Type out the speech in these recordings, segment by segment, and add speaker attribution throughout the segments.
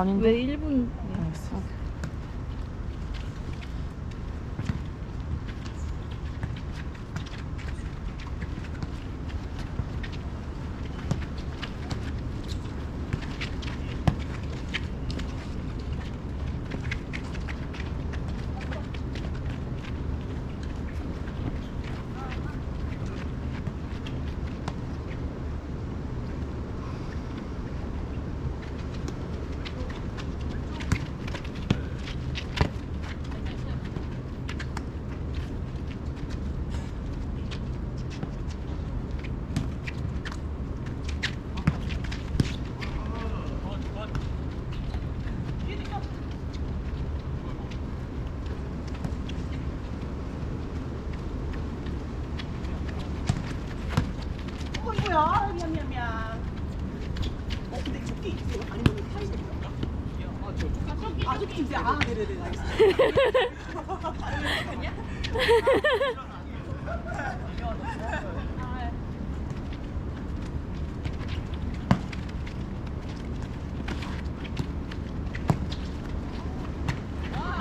Speaker 1: 아닌데.
Speaker 2: 왜 1분?
Speaker 1: 알겠어.
Speaker 3: 어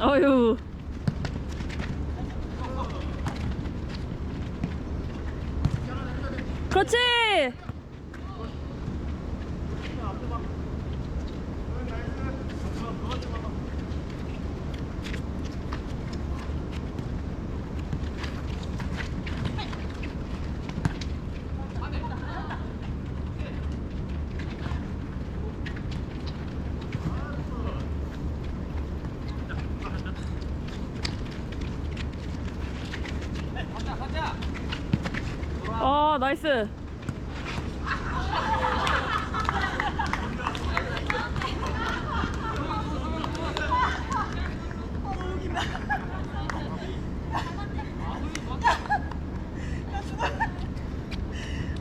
Speaker 1: 어휴. 그렇지. 어, 나이스.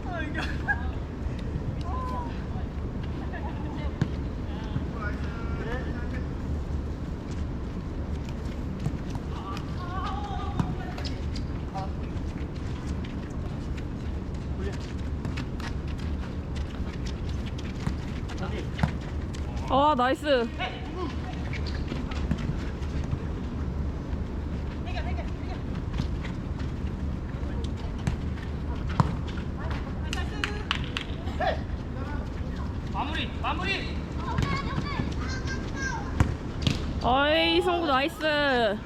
Speaker 3: 아 이게
Speaker 1: 어, 나이스.
Speaker 4: 마무리 마무리
Speaker 1: 어이, 송구 나이스.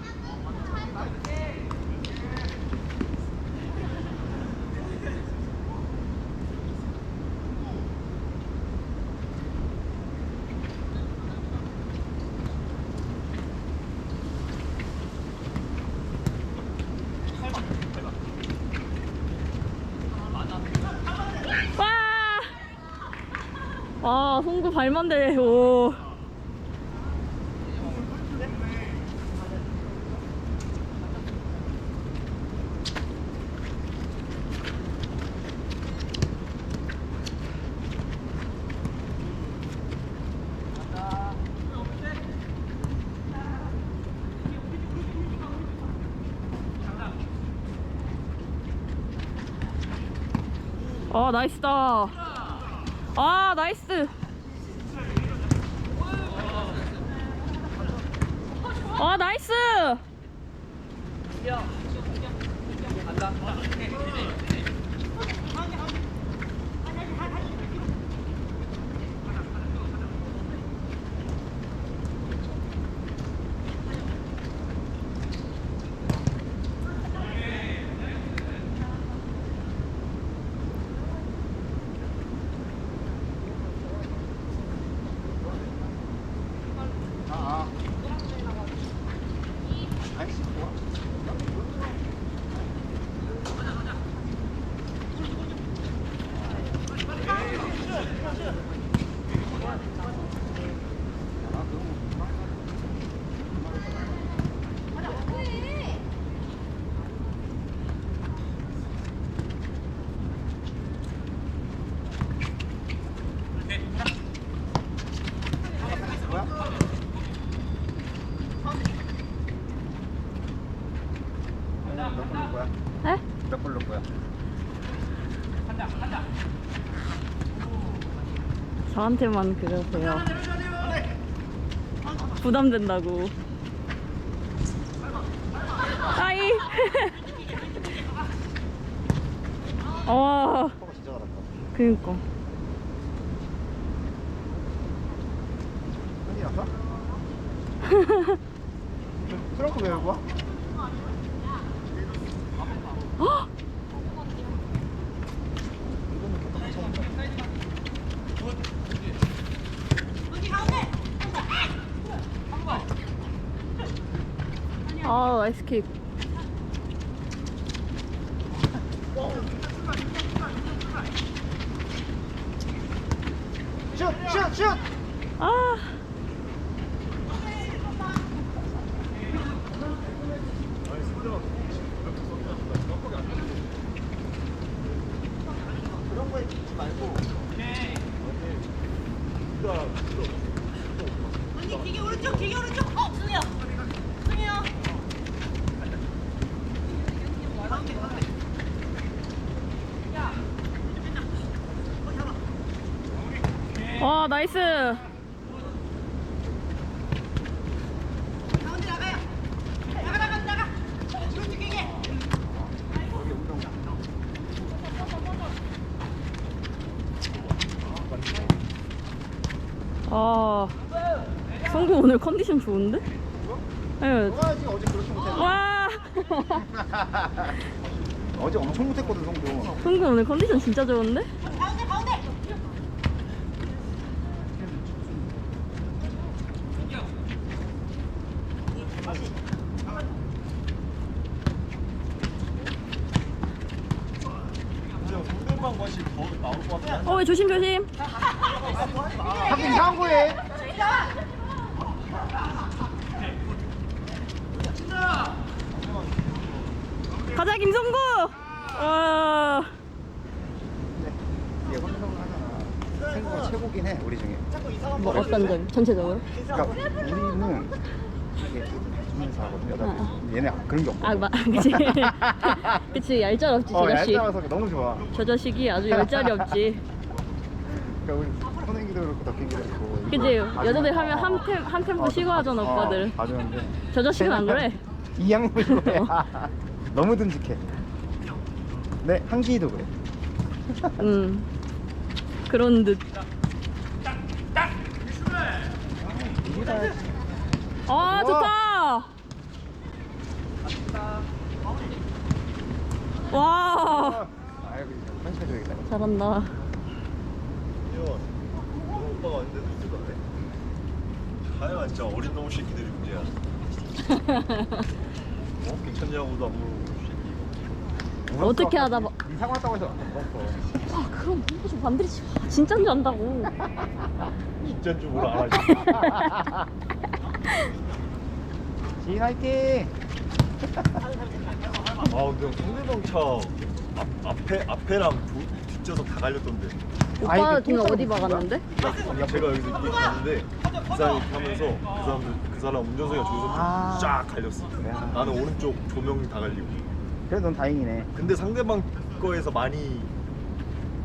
Speaker 1: 와! 아, 송구 발만 돼. 오. 아, 나이스다. 아, 나이스. 아, 나이스.
Speaker 2: 몇
Speaker 1: 저한테만 그러세요. 부담된다고. 아이. 와,
Speaker 2: 진짜 잘한다.
Speaker 1: 그니까.
Speaker 2: 큰일 났어? 트렁크 왜 열고 와?
Speaker 1: 아, 나이스 킥.
Speaker 2: 슛! 슛! 슛!
Speaker 1: 아.
Speaker 2: 그런 거에 찍지 말고
Speaker 3: 언니 기계 오른쪽 기계 오른쪽 어 승희야 승희야 가운데 가운데
Speaker 1: 와, 나이스.
Speaker 3: 가운데 나가요 나가 나가 나가 오른쪽 기계
Speaker 2: 여기 운동
Speaker 1: 아. 성구 오늘 컨디션 좋은데? 예.
Speaker 2: 와 지금 어제 그렇게 못했어
Speaker 1: 와.
Speaker 2: 어제 엄청 못했거든 성도
Speaker 1: 성구 오늘 컨디션 진짜 좋은데? 어, 왜 조심 조심.
Speaker 2: 하긴 이상한 거에
Speaker 1: 가자 김성구. 와.
Speaker 2: 얘 혼동을 하잖아 생구가 최고긴 해 우리 중에
Speaker 1: 뭐 어떤 점? 전체적으로?
Speaker 2: 그러니까 우리는 이게 주면서 하거든 여자
Speaker 1: 어,
Speaker 2: 얘네 그런 게 없고
Speaker 1: 아, 마, 그치. 그치, 얄짤 없지, 저
Speaker 2: 어
Speaker 1: 자식.
Speaker 2: 얄짤아서 너무 좋아
Speaker 1: 저 자식이 아주 얄짤이 없지.
Speaker 2: 그러니까 우리 선행기도 그렇고 덕행기도 그렇고
Speaker 1: 그치, 여자들. 하면 한 템, 한 템포
Speaker 2: 어,
Speaker 1: 쉬고 하잖아,
Speaker 2: 어,
Speaker 1: 오빠들.
Speaker 2: 봐주는데
Speaker 1: 저 자식은 안 그래.
Speaker 2: 이 양물로 해 너무 듬직해 네 한기도 그래
Speaker 1: 음. 그런 듯.
Speaker 2: 우리가
Speaker 1: 아, 좋다! 와,
Speaker 2: 아이고 편집해 줘야겠다
Speaker 1: 잘한다.
Speaker 5: 오빠가? 다양한 진짜 어린 놈 새끼들이 문제야. 어? 괜찮냐고도 안 물어보고 새끼.
Speaker 1: 어떻게 하다 봐.
Speaker 2: 이상 왔다고 해서 먹었어
Speaker 1: 아, 그럼 뭐좀 반드시 봐. 진짠 줄 안다고.
Speaker 5: 진짜인 줄 몰라 알아.
Speaker 2: 지인 화이팅
Speaker 5: 아 근데 상대방 차 앞, 앞에 앞에랑 조- 뒷좌석 다 갈렸던데.
Speaker 1: 오빠
Speaker 2: 똥싸고
Speaker 1: 어디
Speaker 2: 있는 거야?
Speaker 1: 박았는데?
Speaker 5: 제가 여기서 이렇게 가는데 그 사람이 이렇게 하면서 그 사람 그 사람 운전석이가 저기서
Speaker 2: 아.
Speaker 5: 쫙 갈렸어.
Speaker 2: 야.
Speaker 5: 나는 오른쪽 조명이 다 갈리고.
Speaker 2: 그래도 넌 다행이네
Speaker 5: 근데 상대방 거에서 많이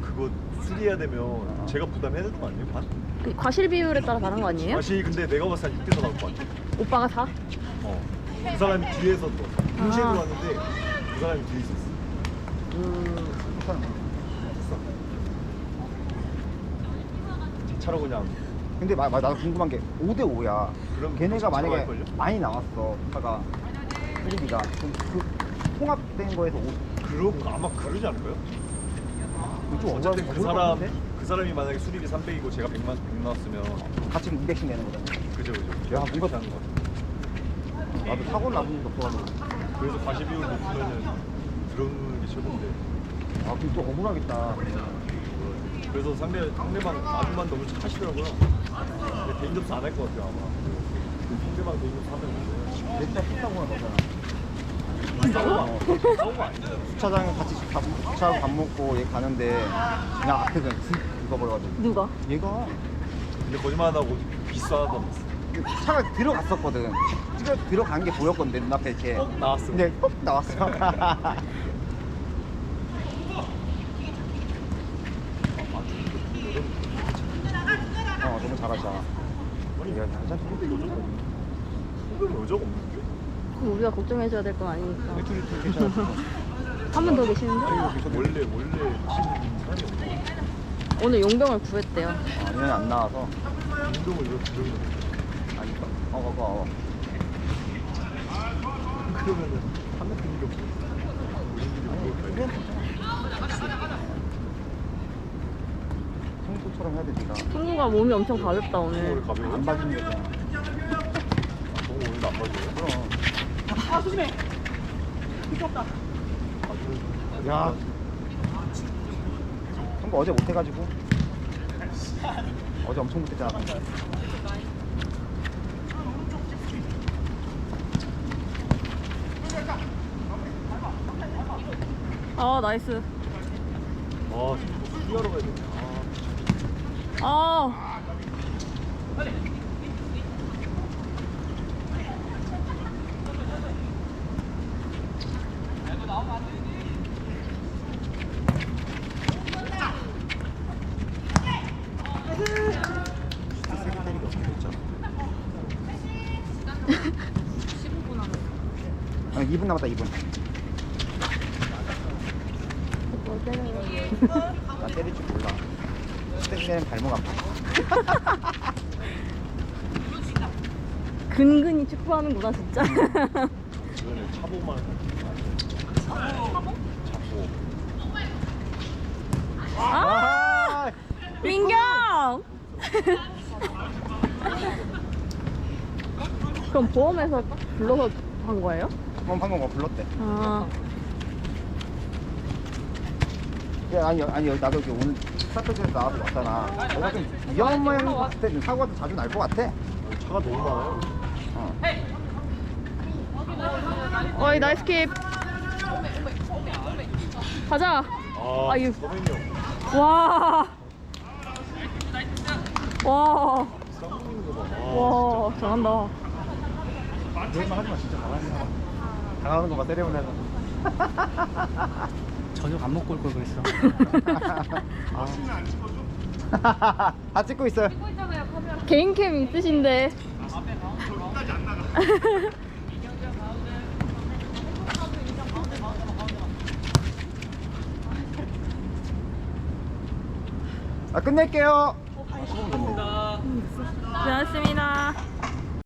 Speaker 5: 그거 수리해야 되면
Speaker 2: 어.
Speaker 5: 제가 부담해야 되는 거 아니에요? 반?
Speaker 1: 그 과실 비율에 따라 다른 거 아니에요?
Speaker 5: 다시 근데 내가 봤을 때 6대4 나올 것 같아.
Speaker 1: 오빠가 다?
Speaker 5: 어. 그 사람이 뒤에서 또 동시에
Speaker 1: 아.
Speaker 5: 들어왔는데 그 사람이 뒤에 있었어.
Speaker 2: 괜찮아.
Speaker 5: 제 차로 그냥
Speaker 2: 근데 마, 마, 나도 궁금한 게 5대 5야
Speaker 5: 그럼
Speaker 2: 걔네가
Speaker 5: 차가
Speaker 2: 만약에
Speaker 5: 할걸요?
Speaker 2: 많이 나왔어 차가 수리비가 그럼 그 통합된 거에서 5
Speaker 5: 그런 거 아마 그러지 않을까요?
Speaker 2: 좀
Speaker 5: 어쨌든 그 사람? 그 사람이 만약에 수리비 300이고 제가 100만 100 나왔으면
Speaker 2: 같이 200씩 내는 거잖아
Speaker 5: 그죠 그죠.
Speaker 2: 야, 이거-
Speaker 5: 다른 거.
Speaker 2: 나도 사고를 나본 적도 없어가지고
Speaker 5: 그래서 과시 비율 높으면은 들어오는 게 최고인데.
Speaker 2: 아 그럼 또 억울하겠다
Speaker 5: 그래서 상대 상대방 아줌만 너무 착하시더라고요. 근데 개인 접수 안 할 것 같아요 아마. 그 상대방 개인 접수 하면
Speaker 2: 내차 탔다고 하잖아
Speaker 5: 싸운 거 아니에요? 싸운 거 아니에요?
Speaker 2: 주차장에 같이 밥, 주차하고 밥 먹고 얘 가는데 그냥 앞에서 슥 죽어버려가지고
Speaker 1: 누가?
Speaker 2: 얘가
Speaker 5: 근데 거짓말 안 하고 비싸다면서.
Speaker 2: 차가 들어갔었거든 후벼 들어간 게 보였건데 눈앞에 이렇게
Speaker 5: 나왔어.
Speaker 2: 근데 ปุ๊ 나왔어 어 너무 잘하잖아 야 괜찮다
Speaker 5: 후배는 여자가 없는데?
Speaker 1: 그럼 우리가 걱정해줘야 될 건 아니니까.
Speaker 2: 둘이 둘 괜찮아
Speaker 1: 한 분 더 계시는데?
Speaker 5: 원래 원래.
Speaker 1: 오늘 용병을 구했대요.
Speaker 2: 아, 얘는 안 나와서
Speaker 5: 운동을 이렇게 들으면
Speaker 2: 아니 어, 어, 어, 어.
Speaker 5: 그러면은 하는 분위기 없어. 우리끼리
Speaker 2: 청소처럼 해야 돼 니가
Speaker 1: 승우가 몸이 엄청 가볍다
Speaker 5: 오늘
Speaker 1: 오늘.
Speaker 5: 가벼워?
Speaker 2: 안 봐주는 거잖아
Speaker 5: 정우 오늘도 안 봐줘요?
Speaker 2: 그럼
Speaker 3: 아 조심해. 미쳤다.
Speaker 2: 야. 청구 어제 못해가지고. 어제 엄청 못했잖아.
Speaker 1: 아 나이스.
Speaker 5: 아 수비하러 가야 되네. 아,
Speaker 1: 아
Speaker 2: 진짜 세게 때리기 어떻게 됐잖아 15분 아 2분 남았다 2분 나 때릴 줄 몰라 때리면 발목 아파
Speaker 1: 근근히 축구하는구나 진짜.
Speaker 5: 이번에 차보만 차보? 차보.
Speaker 1: 아 민경. 그럼 보험에서 불러서 한 거예요?
Speaker 2: 그럼 방금 뭐 불렀대
Speaker 1: 아
Speaker 2: 야, 아니 아니 나도 여기 오늘 스타트에서 나와서 왔잖아 내가 좀 위험한 모양 봤을 때 사고가 자주 날 것 같아
Speaker 5: 차가 너무 많아요.
Speaker 2: 어.
Speaker 1: 어이 나이스 킵. 가자.
Speaker 5: 아,
Speaker 1: 아유. 와. 와.
Speaker 5: 쌍둥이인 거 봐. 아,
Speaker 1: 와 잘한다.
Speaker 2: 그런 말 하지 마 진짜 사람 당하는 거봐 세레모니에서.
Speaker 6: 저녁 안 먹고 올 걸 그랬어.
Speaker 2: 다 찍고 있어요.
Speaker 1: 개인 캠 있으신데.
Speaker 2: 아 끝낼게요.
Speaker 1: 고맙습니다.